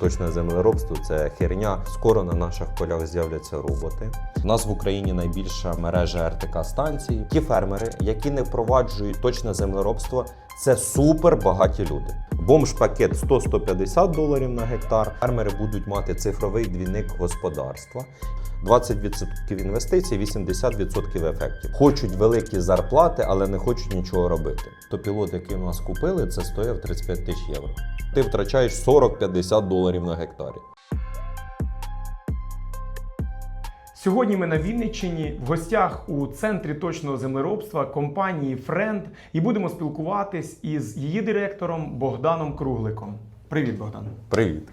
Точне землеробство це херня. Скоро на наших полях з'являться роботи. У нас в Україні найбільша мережа РТК станцій. Ті фермери, які не впроваджують точне землеробство, це супер багаті люди. Бомж-пакет 100-150 доларів на гектар. Фермери будуть мати цифровий двійник господарства. 20% інвестицій, 80% ефектів. Хочуть великі зарплати, але не хочуть нічого робити. То пілот, який у нас купили, це стояв 35 тисяч євро. Ти втрачаєш 40-50 доларів на гектарі. Сьогодні ми на Вінниччині в гостях у центрі точного землеробства компанії Френд і будемо спілкуватись із її директором Богданом Кругликом. Привіт, Богдан. Привіт.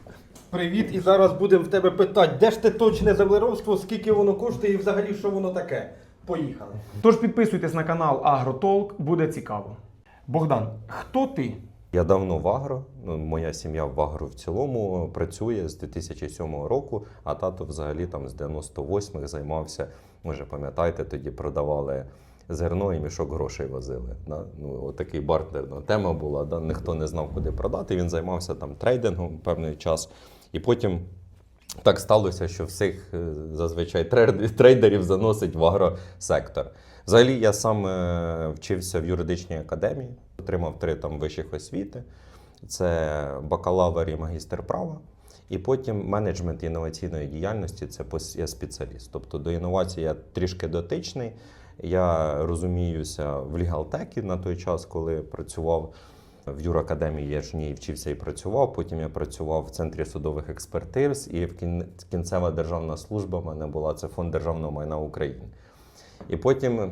Привіт, і зараз будемо в тебе питати, де ж ти точне землеробство, скільки воно коштує і взагалі що воно таке. Поїхали. Тож підписуйтесь на канал Агротолк, буде цікаво. Богдан, хто ти? Я давно в агро. ну, Моя сім'я в агро в цілому працює з 2007 року, а тато взагалі там з 98-х займався. Може, пам'ятаєте, тоді продавали зерно і мішок грошей возили. Да? Ну, от такий бартерна тема була. Да? Ніхто не знав, куди продати. Він займався там трейдингом певний час. І потім так сталося, що всіх е, зазвичай трейдерів заносить в агросектор. Взагалі, я сам е, вчився в юридичній академії, отримав три там вищих освіти: це бакалавр і магістр права. І потім менеджмент інноваційної діяльності це я спеціаліст. Тобто до інновацій я трішки дотичний. Я розуміюся в лігалтекі на той час, коли працював в юракадемії, я ж в ній вчився і працював. Потім я працював в центрі судових експертиз, і в кін- кінцева державна служба в мене була це фонд державного майна України. І потім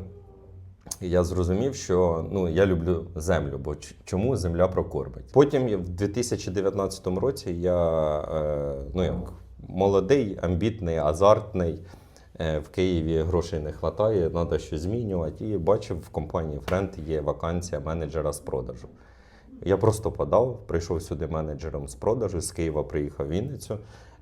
я зрозумів, що ну, я люблю землю, бо чому земля прокормить. Потім в 2019 році я е, ну, як, молодий, амбітний, азартний. е, В Києві грошей не вистачає, треба щось змінювати. І бачив в компанії Френд є вакансія менеджера з продажу. Я просто подав, прийшов сюди менеджером з продажу, з Києва приїхав в Вінницю.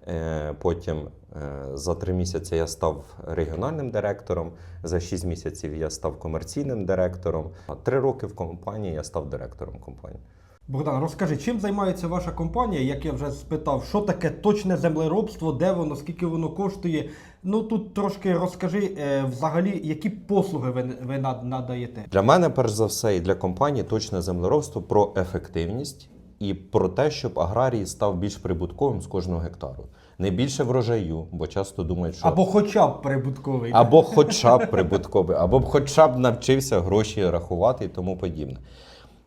Е, Потім е, за три місяці я став регіональним директором, за шість місяців я став комерційним директором. А три роки в компанії я став директором компанії. Богдан, розкажи, чим займається ваша компанія? Як я вже спитав, що таке точне землеробство, де воно, скільки воно коштує? Ну тут трошки розкажи е, взагалі, які послуги ви, ви надаєте. Для мене, перш за все, і для компанії точне землеробство про ефективність і про те, щоб аграрій став більш прибутковим з кожного гектару. Не більше врожаю, бо часто думають, що Або хоча б прибутковий. Або хоча б прибутковий, або б хоча б навчився гроші рахувати і тому подібне.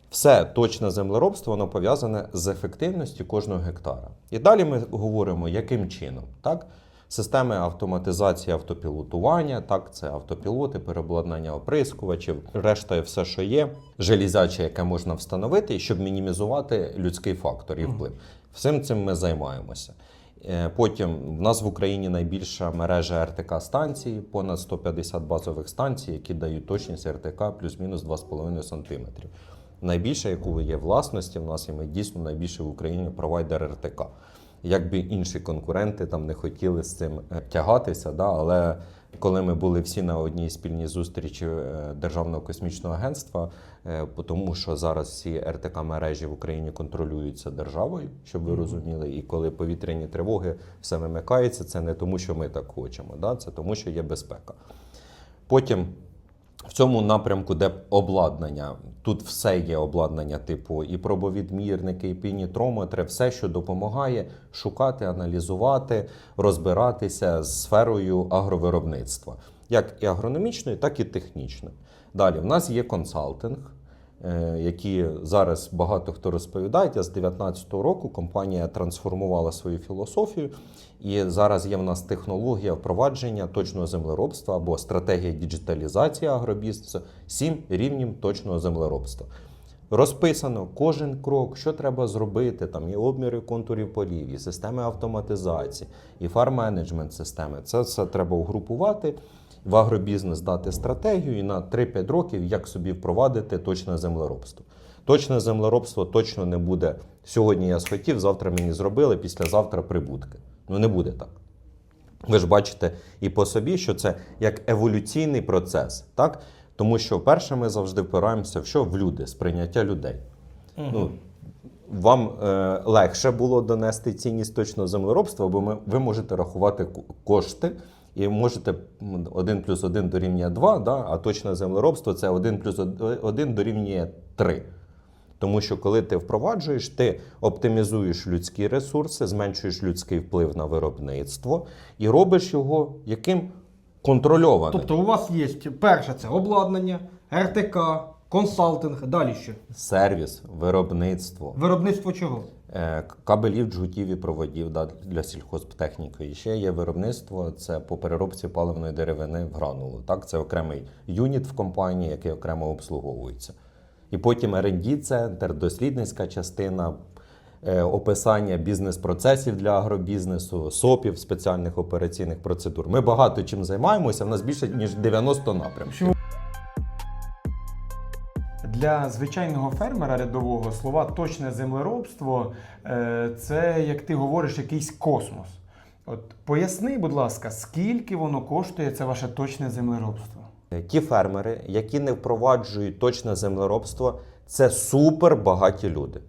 Все точне землеробство воно пов'язане з ефективністю кожного гектара. І далі ми говоримо, яким чином. Так? Системи автоматизації автопілотування, так, це автопілоти, переобладнання оприскувачів, решта все, що є, железяче, яке можна встановити, щоб мінімізувати людський фактор і вплив. Всім цим ми займаємося. Е, Потім в нас в Україні найбільша мережа РТК станцій, понад 150 базових станцій, які дають точність РТК плюс-мінус 2,5 см. Найбільша, яку є власності, в нас і ми дійсно найбільший в Україні провайдер РТК. Якби інші конкуренти там не хотіли з цим е, тягатися, да, але коли ми були всі на одній спільній зустрічі е, Державного космічного агентства, е, тому що зараз всі РТК мережі в Україні контролюються державою, щоб ви розуміли, і коли повітряні тривоги все вимикається, це не тому, що ми так хочемо, да, це тому, що є безпека. Потім в цьому напрямку, де обладнання, тут все є обладнання, типу і пробовідмірники, і пінітрометри, все, що допомагає шукати, аналізувати, розбиратися з сферою агровиробництва, як і агрономічної, так і технічної. Далі в нас є консалтинг, які зараз багато хто розповідає. З 2019 року компанія трансформувала свою філософію, і зараз є в нас технологія впровадження точного землеробства або стратегія діджиталізації агробізнесу, сім рівнів точного землеробства. Розписано кожен крок, що треба зробити, там і обміри контурів полів, і системи автоматизації, і фарм-менеджмент системи. Це все треба угрупувати, в агробізнес дати стратегію і на 3-5 років як собі впровадити точне землеробство. Точне землеробство точно не буде. Сьогодні я схотів, завтра мені зробили, післязавтра прибутки. Ну не буде так. Ви ж бачите і по собі, що це як еволюційний процес, так? Тому що перше ми завжди впираємося в що в люди, сприйняття людей. Ну, вам е, легше було донести цінність точного землеробства, бо ми, ви можете рахувати кошти. І можете 1 плюс 1 дорівнює 2, да? а точне землеробство це 1 плюс 1 дорівнює 3. Тому що коли ти впроваджуєш, ти оптимізуєш людські ресурси, зменшуєш людський вплив на виробництво і робиш його яким контрольованим. Тобто у вас є перше це обладнання, РТК, консалтинг, далі що? Сервіс, виробництво, Виробництво чого? Е, кабелів, джгутів і проводів да, для сільхозтехніки. І ще є виробництво це по переробці паливної деревини в гранулу. Так, це окремий юніт в компанії, який окремо обслуговується. І потім R&D центр, дослідницька частина. е, Описання бізнес-процесів для агробізнесу, СОПів, спеціальних операційних процедур. Ми багато чим займаємося. В нас більше ніж 90 напрямків. Для звичайного фермера рядового слова точне землеробство е, це, як ти говориш, якийсь космос. От поясни, будь ласка, скільки воно коштує це ваше точне землеробство? Ті фермери, які не впроваджують точне землеробство, це супер багаті люди.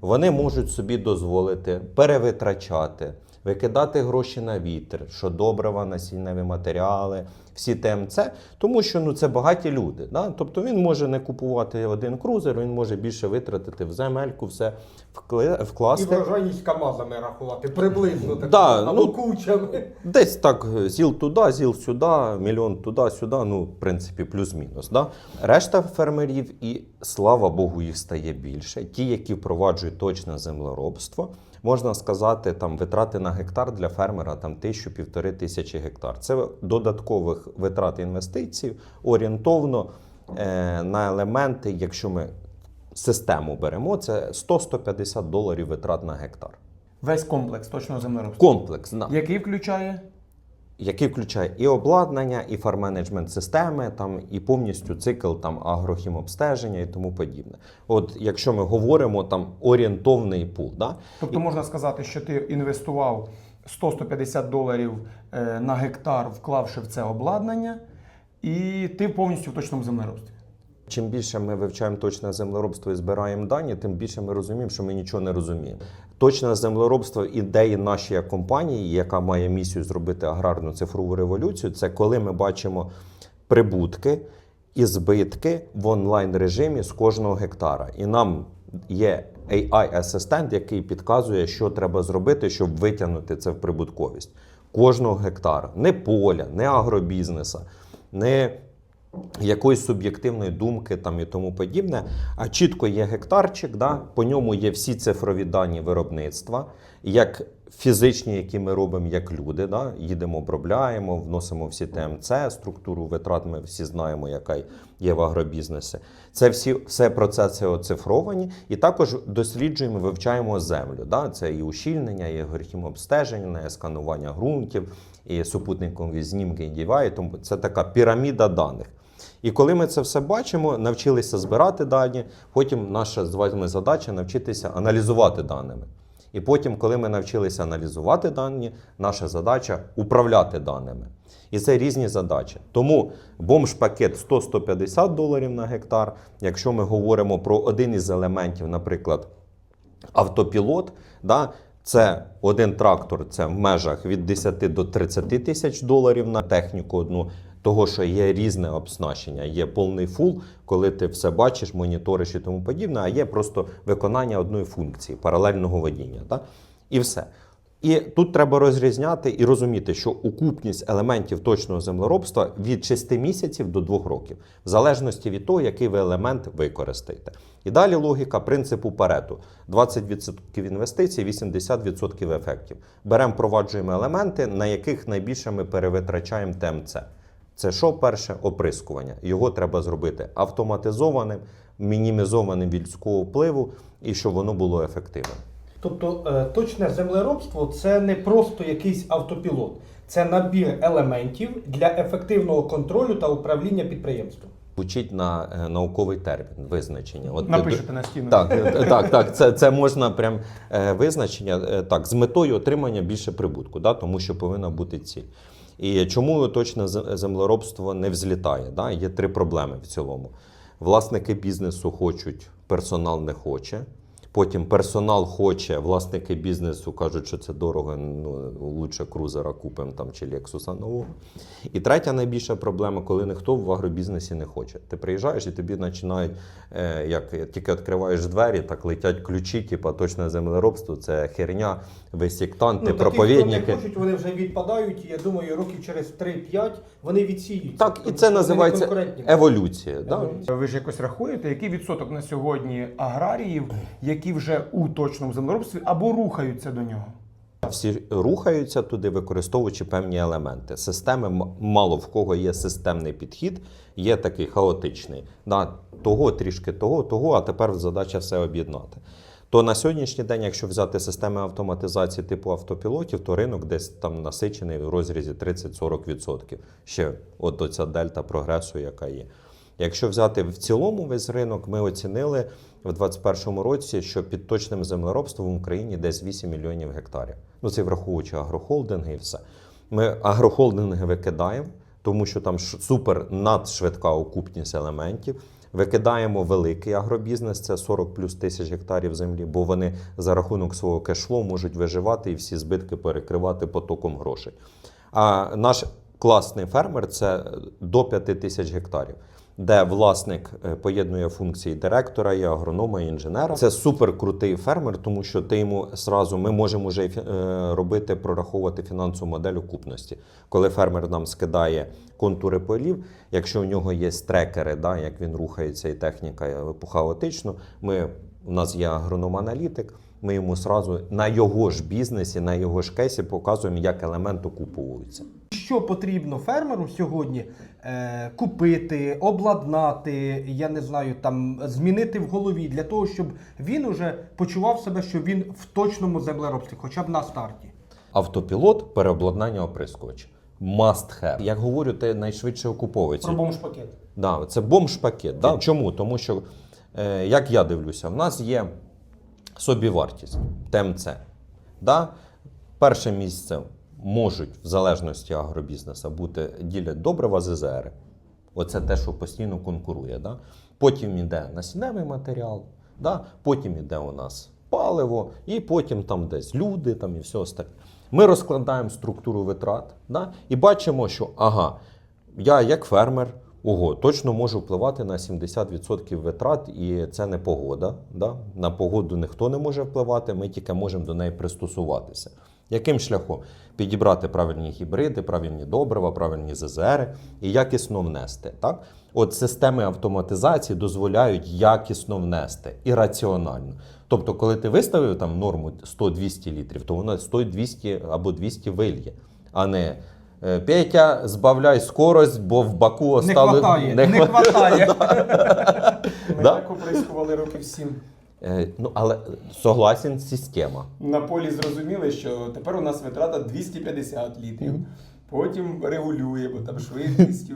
Вони можуть собі дозволити перевитрачати, викидати гроші на вітер, що добрива, насінневі матеріали, всі ТМЦ, тому що ну, це багаті люди. Да? Тобто він може не купувати один крузер, він може більше витратити в земельку, все вкли- І вкласти. врожайність КАМАЗами рахувати, приблизно так. Да, або ну, кучами. Десь так зіл туди, зіл сюди, мільйон туди, сюди. Ну, в принципі, плюс-мінус. Да? Решта фермерів, і слава Богу, їх стає більше. Ті, які впроваджують точне землеробство, можна сказати, там витрати на гектар для фермера там тисячу-півтори тисячі гектар. Це додаткових витрат інвестицій орієнтовно е, на елементи, якщо ми систему беремо, це 100-150 доларів витрат на гектар. Весь комплекс точно землеробства. Комплекс. Да. Який включає? Який включає і обладнання, і фарменеджмент системи, там, і повністю цикл там, агрохімобстеження і тому подібне. От якщо ми говоримо там орієнтовний пул, да? Тобто можна сказати, що ти інвестував 100-150 доларів е, на гектар, вклавши в це обладнання, і ти повністю в точному землеробстві. чим більше ми вивчаємо точне землеробство і збираємо дані, тим більше ми розуміємо, що ми нічого не розуміємо. Точне землеробство ідеї нашої компанії, яка має місію зробити аграрну цифрову революцію, це коли ми бачимо прибутки і збитки в онлайн режимі з кожного гектара. І нам є AI-асистент, який підказує, що треба зробити, щоб витягнути це в прибутковість кожного гектара. Не поля, не агробізнеса, не якоїсь суб'єктивної думки там і тому подібне. А чітко є гектарчик, да? по ньому є всі цифрові дані виробництва, як фізичні, які ми робимо як люди. Да? Їдемо, обробляємо, вносимо всі ТМЦ, структуру витрат. Ми всі знаємо, яка є в агробізнесі. Це всі все процеси оцифровані, і також досліджуємо, вивчаємо землю. Да? Це і ущільнення, і обстеження, і сканування ґрунтів, і супутникові знімки, і діва. І тому це така піраміда даних. І коли ми це все бачимо, навчилися збирати дані, потім наша з вами задача навчитися аналізувати даними. І потім, коли ми навчилися аналізувати дані, наша задача управляти даними. І це різні задачі. Тому бомж-пакет 100-150 доларів на гектар. Якщо ми говоримо про один із елементів, наприклад, автопілот, да, це один трактор, це в межах від 10 до 30 тисяч доларів на техніку одну. Того, що є різне обснащення, є повний фул, коли ти все бачиш, моніториш і тому подібне, а є просто виконання одної функції паралельного водіння. Так? І все. І тут треба розрізняти і розуміти, що укупність елементів точного землеробства від 6 місяців до 2 років, в залежності від того, який ви елемент використаєте. І далі логіка принципу Парету: 20% інвестицій, 80% ефектів. Беремо, впроваджуємо елементи, на яких найбільше ми перевитрачаємо ТМЦ. Це що перше оприскування. Його треба зробити автоматизованим, мінімізованим від людського впливу, і щоб воно було ефективним. Тобто е, точне землеробство це не просто якийсь автопілот, це набір елементів для ефективного контролю та управління підприємством. Звучить на е, науковий термін визначення. От Напишете на стіну. Так, е, так, так. Це, це можна прям е, визначення е, так, з метою отримання більше прибутку, да, тому що повинна бути ціль. І чому точне зе- землеробство не взлітає? Да? Є три проблеми в цілому. Власники бізнесу хочуть, персонал не хоче. Потім персонал хоче, власники бізнесу кажуть, що це дорого, ну лучше крузера купимо там чи Лексуса нового. І третя найбільша проблема, коли ніхто в агробізнесі не хоче. Ти приїжджаєш і тобі починають, е, як тільки відкриваєш двері, так летять ключі, типу точне землеробство, це херня, ви сектанти, Ну, проповідники. не хочуть, вони вже відпадають, і я думаю, років через 3-5 вони відсіються. Так, і це називається конкурентні. еволюція. Да? Ви ж якось рахуєте, який відсоток на сьогодні аграріїв, які вже у точному землеробстві або рухаються до нього? Всі рухаються туди, використовуючи певні елементи. Системи мало в кого є системний підхід, є такий хаотичний. Да, того, трішки того, того, а тепер задача все об'єднати. То на сьогоднішній день, якщо взяти системи автоматизації типу автопілотів, то ринок десь там насичений в розрізі 30-40%. Ще от оця дельта прогресу, яка є. Якщо взяти в цілому весь ринок, ми оцінили в 2021 році, що під точним землеробством в Україні десь 8 мільйонів гектарів. Ну це враховуючи агрохолдинги і все. Ми агрохолдинги викидаємо, тому що там супер надшвидка окупність елементів. Викидаємо великий агробізнес, це 40 плюс тисяч гектарів землі, бо вони за рахунок свого кешфлоу можуть виживати і всі збитки перекривати потоком грошей. А наш класний фермер це до 5 тисяч гектарів, де власник е, поєднує функції директора, і агронома, і інженера. Це супер крутий фермер, тому що ти йому зразу ми можемо вже е, робити, прораховувати фінансову модель окупності. Коли фермер нам скидає контури полів, якщо у нього є трекери, да, як він рухається, і техніка е, хаотично, ми у нас є агроном-аналітик. Ми йому сразу на його ж бізнесі, на його ж кейсі показуємо, як елемент окуповується. Що потрібно фермеру сьогодні е, купити, обладнати, я не знаю, там змінити в голові для того, щоб він уже почував себе, що він в точному землеробстві, хоча б на старті. Автопілот, переобладнання оприскувача. Must have. Як говорю, те найшвидше окуповується. бомж-пакет. Да, це бомж-пакет. Да? Чому? Тому що, е, як я дивлюся, в нас є собівартість ТМЦ. Да? Перше місце можуть, в залежності агробізнесу, бути ділять добрива ЗЗР. Оце те, що постійно конкурує. Да? Потім йде насінневий матеріал, да? потім йде у нас паливо, і потім там десь люди там, і все остальне. Ми розкладаємо структуру витрат да? і бачимо, що ага, я як фермер. Ого, точно можу впливати на 70% витрат, і це не погода. Да? На погоду ніхто не може впливати, ми тільки можемо до неї пристосуватися. Яким шляхом? Підібрати правильні гібриди, правильні добрива, правильні ЗЗР і якісно внести. Так? От системи автоматизації дозволяють якісно внести і раціонально. Тобто, коли ти виставив там норму 100-200 літрів, то вона 100-200 або 200 вильє, а не Петя, збавляй скорость, бо в Баку Не остали... хватає, не не хватає. Ми так оприскували років сім. Е, Ну, але согласен, система. На полі зрозуміли, що тепер у нас витрата 250 літрів. Потім регулює, бо там швидкістю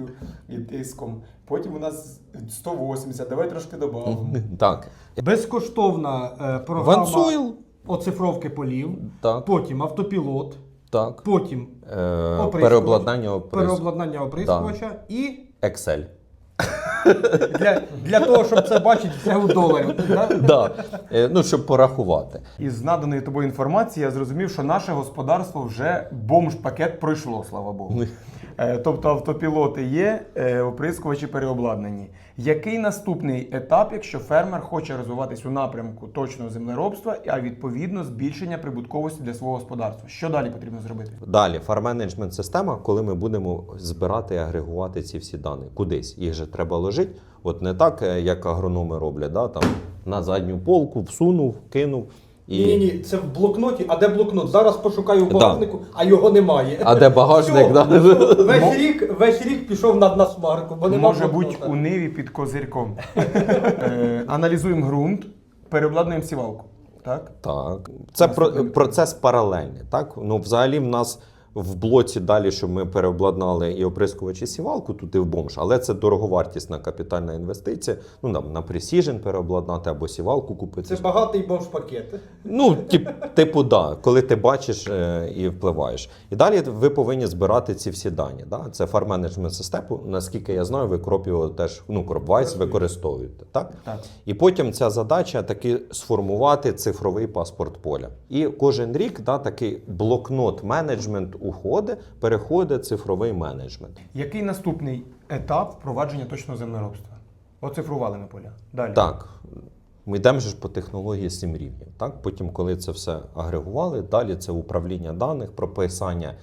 і тиском. Потім у нас 180, давай трошки додамо. Так. Безкоштовна е, програма Вансойл. оцифровки полів, Так, потім автопілот, так. потім Е, переобладнання оприскувача. переобладнання оприскувача і Excel. для, для того, щоб це бачити, це у доларів. да? Да. Е, Ну, щоб порахувати. Із наданої тобою інформації я зрозумів, що наше господарство вже бомж-пакет пройшло, слава Богу. Е, Тобто автопілоти є, е, оприскувачі переобладнані. Який наступний етап, якщо фермер хоче розвиватись у напрямку точного землеробства, а відповідно збільшення прибутковості для свого господарства? Що далі потрібно зробити? Далі, фарм-менеджмент система, коли ми будемо збирати і агрегувати ці всі дані кудись. Їх же треба ложити. От не так, е, як агрономи роблять, да, там, на задню полку всунув, кинув. І... Ні, ні, це в блокноті. А де блокнот? Зараз пошукаю в багажнику, а його немає. А де багажник? Да? Весь рік, весь рік пішов на, насмарку, бо немає. Може бути у ниві під козирьком. Е, Аналізуємо ґрунт, переобладнуємо сівалку. Так? Так. Це про, процес паралельний. Так? Ну, взагалі в нас в блоці далі, щоб ми переобладнали і оприскувачі сівалку туди в бомж, але це дороговартісна капітальна інвестиція. Ну там на Precision переобладнати або сівалку купити. Це багатий бомж-пакет. Ну, тип, типу, да, коли ти бачиш е, і впливаєш. І далі ви повинні збирати ці всі дані. Да? Це фарм-менеджмент систему. Наскільки я знаю, ви кроп його теж ну, кропвайс використовуєте. Так? Так. І потім ця задача таки сформувати цифровий паспорт поля. І кожен рік да, такий блокнот менеджмент уходить, переходить цифровий менеджмент. Який наступний етап впровадження точного землеробства? Оцифрували ми поля. Далі. Так. Ми йдемо ж по технології сім рівнів. Так? Потім, коли це все агрегували, далі це управління даних, прописання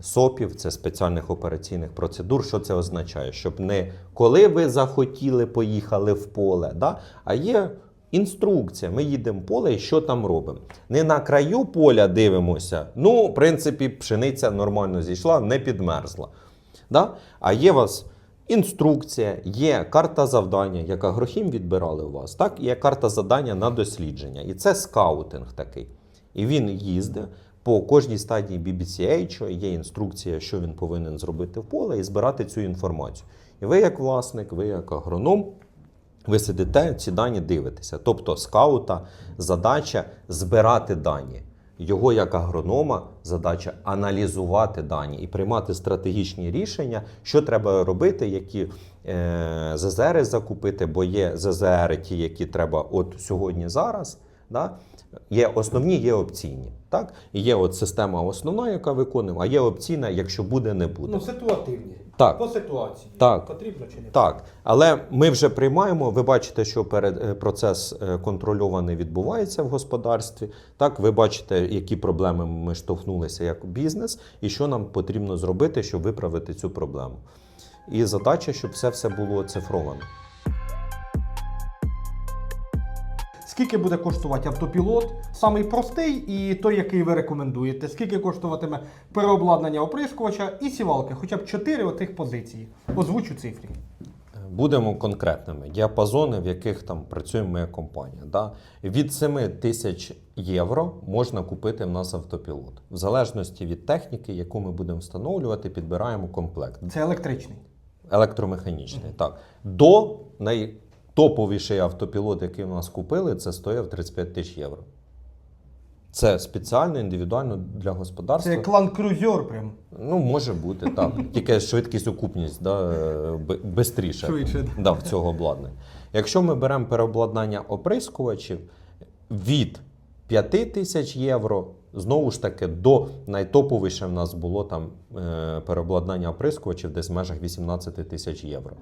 СОПів, це спеціальних операційних процедур. Що це означає? Щоб не коли ви захотіли, поїхали в поле, да? а є інструкція. Ми їдемо поле і що там робимо. Не на краю поля дивимося. Ну, в принципі, пшениця нормально зійшла, не підмерзла. Да? А є у вас інструкція, є карта завдання, як агрохім відбирали у вас, так є карта завдання на дослідження. І це скаутинг такий. І він їздить по кожній стадії BBCH, є інструкція, що він повинен зробити в поле, і збирати цю інформацію. І ви, як власник, ви як агроном, ви сидите, ці дані дивитеся. Тобто скаута задача збирати дані. Його як агронома задача аналізувати дані і приймати стратегічні рішення, що треба робити, які е, ЗЗРи закупити, бо є ЗЗРи, ті, які треба от сьогодні зараз. Да? Є основні, є опційні. Так? І є от система основна, яка виконує, а є опційна, якщо буде, не буде. Ну, ситуативні. Так. По ситуації. Так. Потрібно чи не Так, але ми вже приймаємо. Ви бачите, що перед е, процес е, контрольований відбувається в господарстві. Так, ви бачите, які проблеми ми штовхнулися як бізнес, і що нам потрібно зробити, щоб виправити цю проблему. І задача, щоб все все було цифровано. Скільки буде коштувати автопілот? Самий простий і той, який ви рекомендуєте. Скільки коштуватиме переобладнання оприскувача і сівалки? Хоча б 4 отих позиції. Озвучу цифри. Будемо конкретними. Діапазони, в яких там працює моя компанія. Да? Від 7 тисяч євро можна купити в нас автопілот. В залежності від техніки, яку ми будемо встановлювати, підбираємо комплект. Це електричний. Електромеханічний, так. До найтоповіший автопілот, який у нас купили, це стояв 35 тисяч євро. Це спеціально, індивідуально для господарства. Це клан крузер прям. Ну, може бути, так. Тільки швидкість окупність да, швидше Швидше. да, в цього обладнання. Якщо ми беремо переобладнання оприскувачів від 5 тисяч євро, знову ж таки, до найтоповіше в нас було там е, переобладнання оприскувачів десь в межах 18 тисяч євро.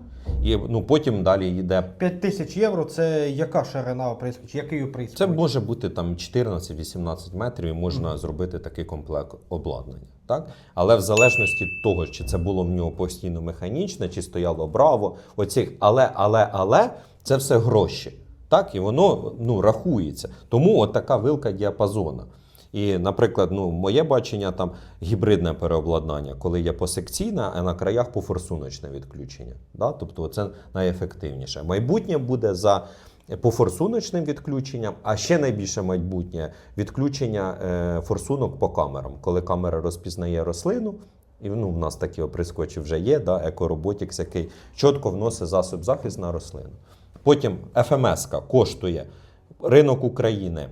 І ну, потім далі йде 5 тисяч євро це яка ширина оприскувача? Який оприскувач? Це може бути там 14-18 метрів, і можна зробити такий комплект обладнання. Так? Але в залежності від того, чи це було в нього постійно механічне, чи стояло браво, оцих але, але, але це все гроші. Так? І воно ну, рахується. Тому от така вилка діапазона. І, наприклад, ну, моє бачення там гібридне переобладнання, коли є посекційне, а на краях пофорсуночне відключення. Да? Тобто це найефективніше. Майбутнє буде за пофорсуночним відключенням, а ще найбільше майбутнє відключення е, форсунок по камерам, коли камера розпізнає рослину. І ну, в нас такі оприскувачі вже є, да, екороботікс, який чітко вносить засоб захист на рослину. Потім ФМС коштує ринок України.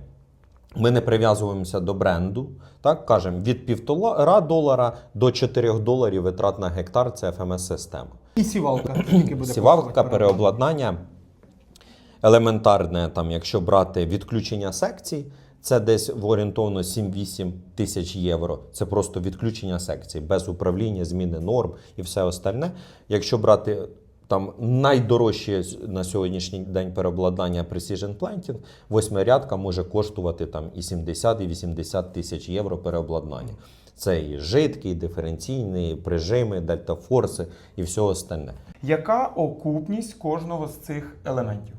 Ми не прив'язуємося до бренду. Так кажемо, від півтора долара до 4 доларів витрат на гектар це ФМС-система. І сівалка. Скільки буде Сівалка, переобладнання елементарне, там, якщо брати відключення секцій, це десь в орієнтовно 7-8 тисяч євро. Це просто відключення секцій без управління, зміни норм і все остальне. Якщо брати там найдорожче на сьогоднішній день переобладнання Precision Planting, восьмирядка може коштувати там і 70, і 80 тисяч євро переобладнання. Це і жидкий, і диференційний, і прижими, дельтафорси і все остальне. Яка окупність кожного з цих елементів?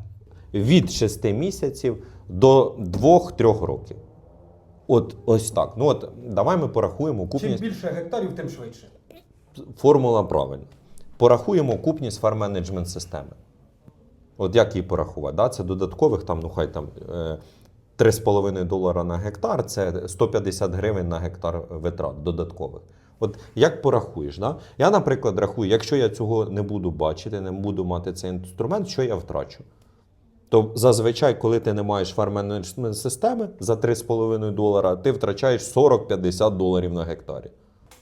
від 6 місяців до 2-3 років. От ось так. Ну от давай ми порахуємо Чим більше гектарів, тим швидше. Формула правильна. Порахуємо купність фарм-менеджмент системи. От як її порахувати? Да? Це додаткових там, ну хай там е, 3,5 долара на гектар, це 150 гривень на гектар витрат додаткових. От як порахуєш, да? я, наприклад, рахую, якщо я цього не буду бачити, не буду мати цей інструмент, що я втрачу? То зазвичай, коли ти не маєш фарм-менеджмент системи за 3,5 долара, ти втрачаєш 40-50 доларів на гектарі.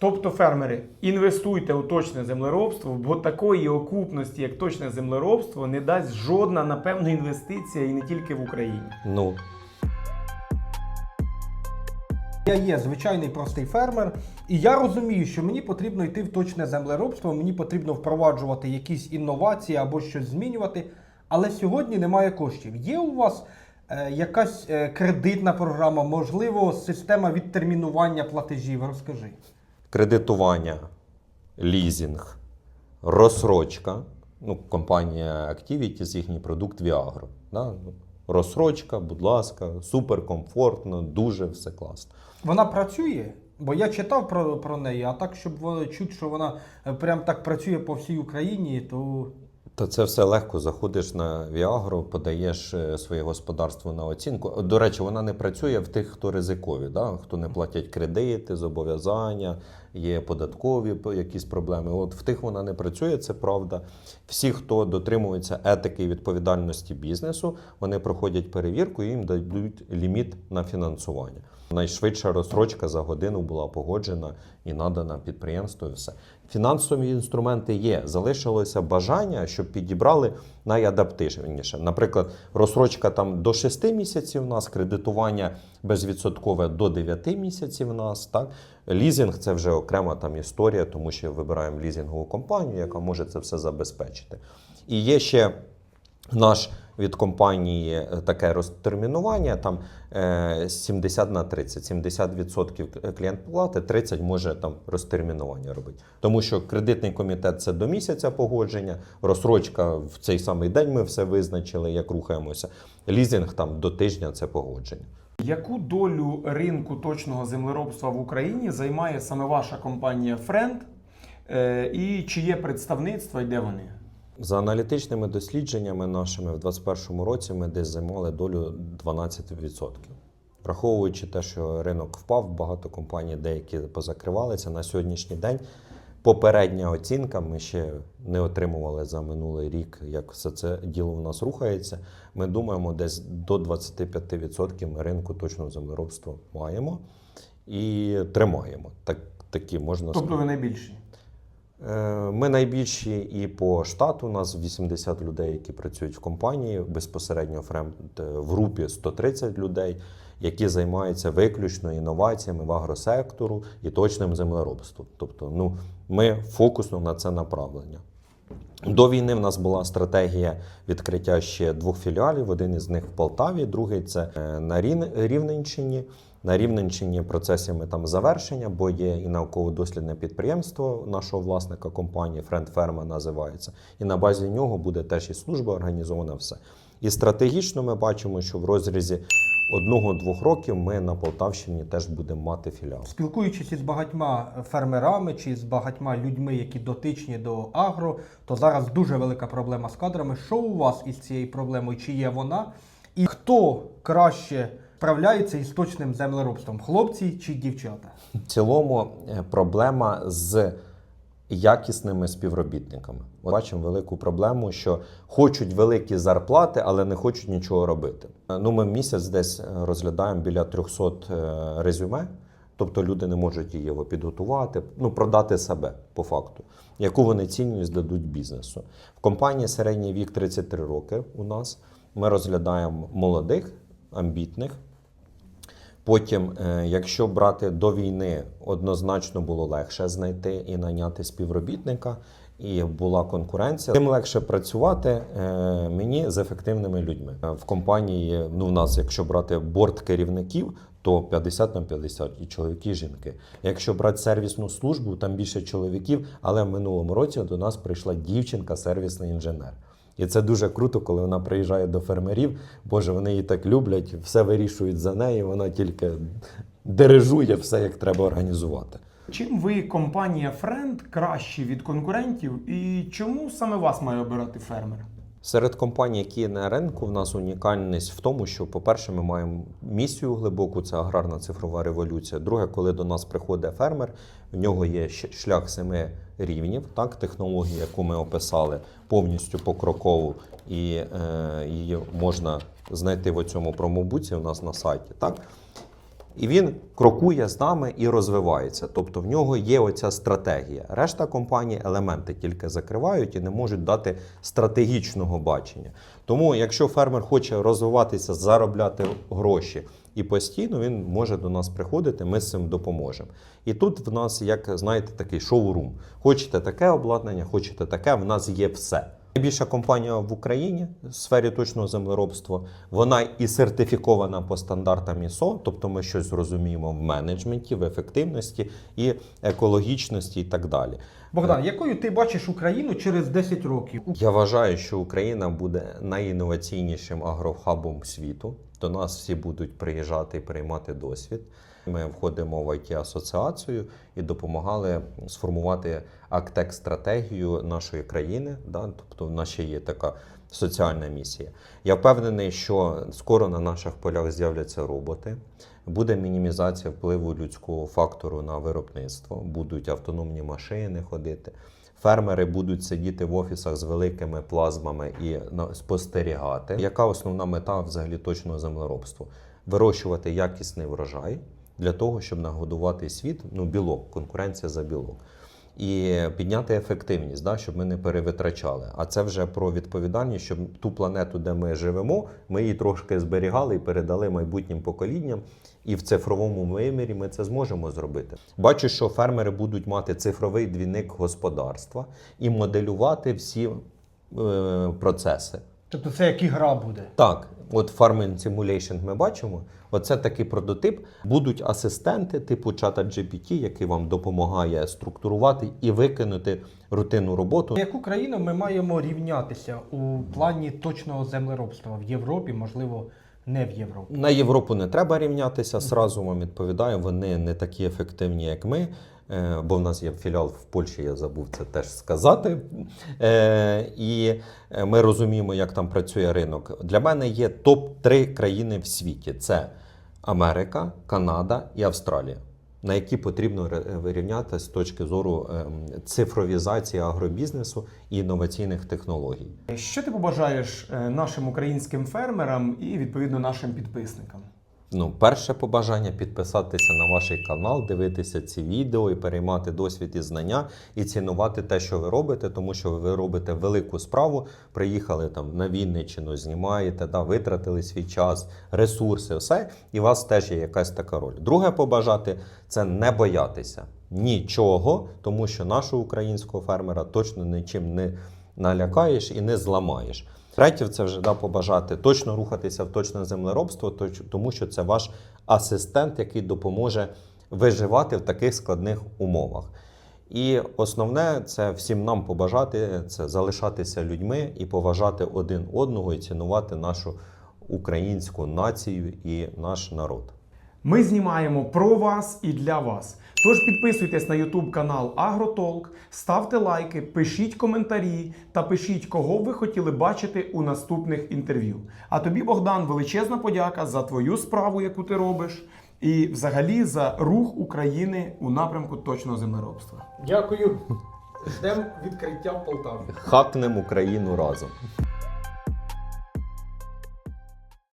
Тобто, фермери, інвестуйте у точне землеробство, бо такої окупності, як точне землеробство, не дасть жодна, напевно, інвестиція і не тільки в Україні. Ну, Я є звичайний простий фермер, і я розумію, що мені потрібно йти в точне землеробство, мені потрібно впроваджувати якісь інновації або щось змінювати. Але сьогодні немає коштів. Є у вас е, якась е, кредитна програма, можливо, система відтермінування платежів? Розкажи. Кредитування, лізінг, розсрочка. Ну, компанія Activities, їхній продукт Viagro. Да? Ну, Розсрочка, будь ласка, суперкомфортно, дуже все класно. Вона працює? Бо я читав про, про неї, а так, щоб чути, що вона е, прям так працює по всій Україні, то Та це все легко. Заходиш на Viagro, подаєш е, своє господарство на оцінку. До речі, вона не працює в тих, хто ризикові, да? хто не платять кредити, зобов'язання, є податкові якісь проблеми. От в тих вона не працює, це правда. Всі, хто дотримується етики і відповідальності бізнесу, вони проходять перевірку і їм дадуть ліміт на фінансування. Найшвидша розстрочка за годину була погоджена і надана підприємству. І все. Фінансові інструменти є. Залишилося бажання, щоб підібрали найадаптивніше. Наприклад, розстрочка там до 6 місяців у нас, кредитування безвідсоткове до 9 місяців у нас. Так? Лізинг це вже окрема там історія, тому що вибираємо лізингову компанію, яка може це все забезпечити. І є ще наш від компанії е, таке розтермінування, там е, 70 на 30. 70% клієнт платить, 30 може там розтермінування робити. Тому що кредитний комітет це до місяця погодження, розсрочка в цей самий день ми все визначили, як рухаємося. Лізинг там до тижня це погодження. Яку долю ринку точного землеробства в Україні займає саме ваша компанія? Е, І чи є представництво і де вони? За аналітичними дослідженнями нашими в 2021 році ми десь займали долю 12%. Враховуючи те, що ринок впав, багато компаній деякі позакривалися на сьогоднішній день. Попередня оцінка, ми ще не отримували за минулий рік, як все це діло в нас рухається. Ми думаємо, десь до 25% ми ринку точного землеробства маємо і тримаємо. Так, такі можна Тобто сказати. ви найбільші? Е, Ми найбільші і по штату. У нас 80 людей, які працюють в компанії. Безпосередньо е, в групі 130 людей, які займаються виключно інноваціями в агросектору і точним землеробством. Тобто, ну, ми фокусно на це направлення. До війни в нас була стратегія відкриття ще двох філіалів. Один із них в Полтаві, другий це е, на Рівненщині. На Рівненщині процесами там завершення, бо є і науково-дослідне підприємство нашого власника компанії Френд Ферма називається. І на базі нього буде теж і служба організована все. І стратегічно ми бачимо, що в розрізі одного-двох років ми на Полтавщині теж будемо мати філіал. Спілкуючись із багатьма фермерами чи з багатьма людьми, які дотичні до агро, то зараз дуже велика проблема з кадрами. Що у вас із цією проблемою? Чи є вона? І хто краще справляється із точним землеробством? Хлопці чи дівчата? В цілому е, проблема з якісними співробітниками. От Бачимо велику проблему, що хочуть великі зарплати, але не хочуть нічого робити. Е, Ну, ми місяць десь е, розглядаємо біля 300 е, резюме, тобто люди не можуть його підготувати, ну продати себе по факту, яку вони цінність дадуть бізнесу. В компанії середній вік 33 роки. У нас ми розглядаємо молодих, амбітних. Потім, е, якщо брати до війни, однозначно було легше знайти і наняти співробітника, і була конкуренція. Тим легше працювати е, мені з ефективними людьми. Е, В компанії, ну в нас, якщо брати борт керівників, то 50 на 50, і чоловіки, і жінки. Якщо брати сервісну службу, там більше чоловіків, але в минулому році до нас прийшла дівчинка, сервісний інженер. І це дуже круто, коли вона приїжджає до фермерів. Боже, вони її так люблять, все вирішують за неї. Вона тільки дирижує все, як треба організувати. Чим ви, компанія Френд кращі від конкурентів, і чому саме вас має обирати фермер? Серед компаній, які на ринку, в нас унікальність в тому, що, по-перше, ми маємо місію глибоку, це аграрна цифрова революція. Друге, коли до нас приходить фермер, в нього є шлях семи рівнів, так, технологія, яку ми описали, повністю покрокову, і е, її можна знайти в цьому промобуці у нас на сайті. Так? І він крокує з нами і розвивається. Тобто в нього є оця стратегія. Решта компаній елементи тільки закривають і не можуть дати стратегічного бачення. Тому, якщо фермер хоче розвиватися, заробляти гроші і постійно, він може до нас приходити, ми з цим допоможемо. І тут в нас, як знаєте, такий шоурум. Хочете таке обладнання, хочете таке, в нас є все. Найбільша компанія в Україні в сфері точного землеробства, вона і сертифікована по стандартам ISO, тобто ми щось розуміємо в менеджменті, в ефективності і екологічності, і так далі. Богдан, якою ти бачиш Україну через 10 років? Я вважаю, що Україна буде найінноваційнішим агрохабом світу. До нас всі будуть приїжджати і приймати досвід. Ми входимо в it асоціацію і допомагали сформувати актек стратегію нашої країни. Да? Тобто, в нас ще є така соціальна місія. Я впевнений, що скоро на наших полях з'являться роботи. Буде мінімізація впливу людського фактору на виробництво, будуть автономні машини ходити. Фермери будуть сидіти в офісах з великими плазмами і спостерігати. Яка основна мета взагалі точного землеробства? Вирощувати якісний врожай для того, щоб нагодувати світ, ну білок, конкуренція за білок. І підняти ефективність, да, щоб ми не перевитрачали. А це вже про відповідальність, щоб ту планету, де ми живемо, ми її трошки зберігали і передали майбутнім поколінням. І в цифровому вимірі ми це зможемо зробити. Бачу, що фермери будуть мати цифровий двійник господарства і моделювати всі е, процеси. Тобто це як ігра буде. Так, от Farming Simulation ми бачимо. Оце такий прототип. Будуть асистенти типу чата GPT, який вам допомагає структурувати і виконати рутинну роботу. Яку країну ми маємо рівнятися у плані точного землеробства в Європі, можливо, не в Європі? На Європу не треба рівнятися. Сразу вам відповідаю, вони не такі ефективні, як ми. Е, Бо в нас є філіал в Польщі, я забув це теж сказати. Е, І е, ми розуміємо, як там працює ринок. Для мене є топ-3 країни в світі: це Америка, Канада і Австралія, на які потрібно вирівняти з точки зору ем, цифровізації агробізнесу і інноваційних технологій. Що ти побажаєш нашим українським фермерам і відповідно нашим підписникам? Ну, перше побажання підписатися на ваш канал, дивитися ці відео і переймати досвід і знання, і цінувати те, що ви робите, тому що ви робите велику справу. Приїхали там на Вінниччину, знімаєте, да, витратили свій час, ресурси, все, і у вас теж є якась така роль. Друге побажати це не боятися нічого, тому що нашого українського фермера точно нічим не налякаєш і не зламаєш. Третє, це вже да, побажати точно рухатися в точне землеробство, тому що це ваш асистент, який допоможе виживати в таких складних умовах. І основне це всім нам побажати це залишатися людьми і поважати один одного і цінувати нашу українську націю і наш народ. Ми знімаємо про вас і для вас. Тож підписуйтесь на YouTube канал Агротолк, ставте лайки, пишіть коментарі та пишіть, кого ви хотіли бачити у наступних інтерв'ю. А тобі, Богдан, величезна подяка за твою справу, яку ти робиш, і взагалі за рух України у напрямку точного землеробства. Дякую. Ждемо відкриття в Полтаві. Хакнемо Україну разом.